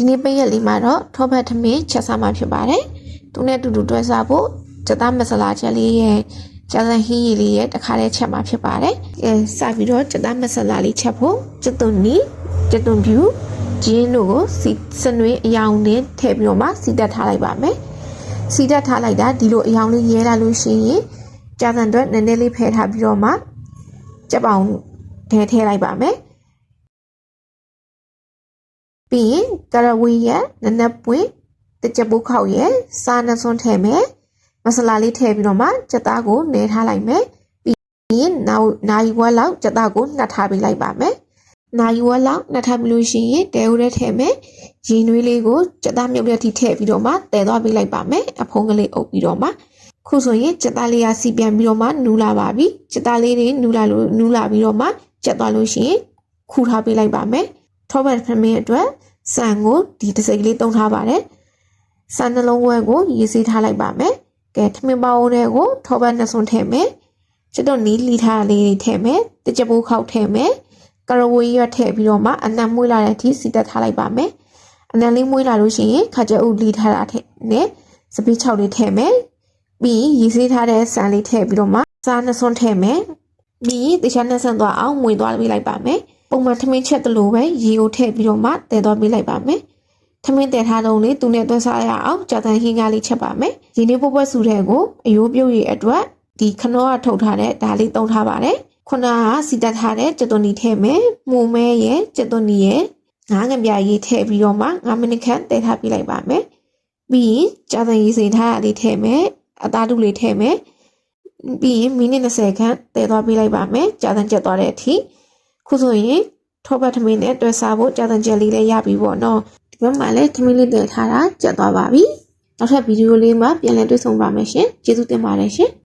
ဒီနေ့ပိတ်ရက်လေးမှာတော့ထောပတ်ထမင်းချက်စားမှာဖြစ်ပါတယ်သူနဲ့အတူတူတွဲစားဖို့စသားမဆလာချက်လေးရဲ့ကြာစံဟင်းရည်လေးရဲ့တခါတည်းချက်မှာဖြစ်ပါတယ်အဲစပြီးတော့စသားမဆလာလေးချက်ဖို့ကျွတ်သွန်နီကျွတ်သွန်ပြူဂျင်းတို့ကိုစီစနွေးအယောင်နဲ့ထည့်ပြီးတော့မှစီတက်ထားလိုက်ပါမယ်စီတက်ထားလိုက်တာဒီလိုအယောင်လေးရဲလာလို့ရှိရင်ကြာစံအတွက်နည်းနည်းလေးဖယ်ထားပြီးတော့မှကြက်ပောင်ထဲထည့်လိုက်ပါမယ် ပြီးရင်ကရဝီရဲ့နနက်ပွင့်တကြပုတ်ခောက်ရဲ့စားနှစွန်းထည့်မယ်မဆလာလေးထည့်ပြီးတော့မှကြက်သားကိုနေထားလိုက်မယ်ပြီးရင်နောက်နိုင်ဝက်လောက်ကြက်သားကိုနှက်ထားပေးလိုက်ပါမယ်နိုင်ဝက်လောက်နှက်ထားပြီးလို့ရှိရင်တဲဦးရဲထည့်မယ်ရင်နွေးလေးကိုကြက်သားမြုပ်တဲ့အထိထည့်ပြီးတော့မှတဲသွားပေးလိုက်ပါမယ်အဖုံးကလေးအုပ်ပြီးတော့မှခုဆိုရင်ကြက်သားလေးကစီပြန်ပြီးတော့မှနူးလာပါပြီကြက်သားလေးတွေနူးလာလို့နူးလာပြီးတော့မှကြက်သွားလို့ရှိရင်ခူထားပေးလိုက်ပါမယ် ထောပတ်ဖမင်းအတွက်ဆန်ကိုဒီတစ်စိတ်လေးတုံးထားပါတယ်။ဆန်နှလုံးဝဲကိုရေစေးထားလိုက်ပါမယ်။ကဲထမင်းပေါင်းတွေကိုထောပတ်နှစ်စွန်းထည့်မယ်။ကျွတ်တော့နီးလီထားလေးတွေထည့်မယ်။တကြပိုးခောက်ထည့်မယ်။ကရဝေးရွက်ထည့်ပြီးတော့မှအနံ့မွေးလာတဲ့အထိစီတက်ထားလိုက်ပါမယ်။အနံ့လေးမွေးလာလို့ရှိရင်ခါကြအုပ်လီထားတာထည့်နဲ့စပီးချောက်လေးထည့်မယ်။ပြီးရင်ရေစေးထားတဲ့ဆန်လေးထည့်ပြီးတော့မှစားနှစ်စွန်းထည့်မယ်။ပြီးရင်တခြားနှစ်ဆန်းသွားအောင်မွေသွားပေးလိုက်ပါမယ်။ ပုံမှန်ထမင်းချက်တလို့ပဲရေကိုထည့်ပြီးတော့မှတည်သွားပေးလိုက်ပါမယ်။ထမင်းတည်ထားတော့လေသူနဲ့သွန်းစားရအောင်ကြာတန်ဟင်းကားလေးချက်ပါမယ်။ရင်းနှီးပွက်ပွက်စုတဲ့ကိုအယိုးပြုတ်ရည်အတွက်ဒီခနောကထုတ်ထားတဲ့ဒါလေးသုံးထားပါတယ်။ခုနကစီတက်ထားတဲ့ကြက်သွန်နီထည့်မယ်။မှုမဲရဲ့ကြက်သွန်နီရဲ့ငါးငပြရေးထည့်ပြီးတော့မှ9မိနစ်ခန့်တည်ထားပေးလိုက်ပါမယ်။ပြီးရင်ကြာတန်ရေးစိန်ထားရလေးထည့်မယ်။အသားတူလေးထည့်မယ်။ပြီးရင်မိနစ်20ခန့်တည်သွားပေးလိုက်ပါမယ်။ကြာတန်ကျက်သွားတဲ့အထိ ခုဆိုရင်ထောပတ်ထမင်းနဲ့တွဲစားဖို့ကြာတန်ကြက်လေးလည်းရပြီပေါ့နော်ဒီဘက်မှာလည်းထမင်းလေးတည်ထားတာကျက်သွားပါပြီနောက်ထပ်ဗီဒီယိုလေးမှာပြန်လည်တွေ့ဆုံပါမယ်ရှင်ကျေးဇူးတင်ပါတယ်ရှင်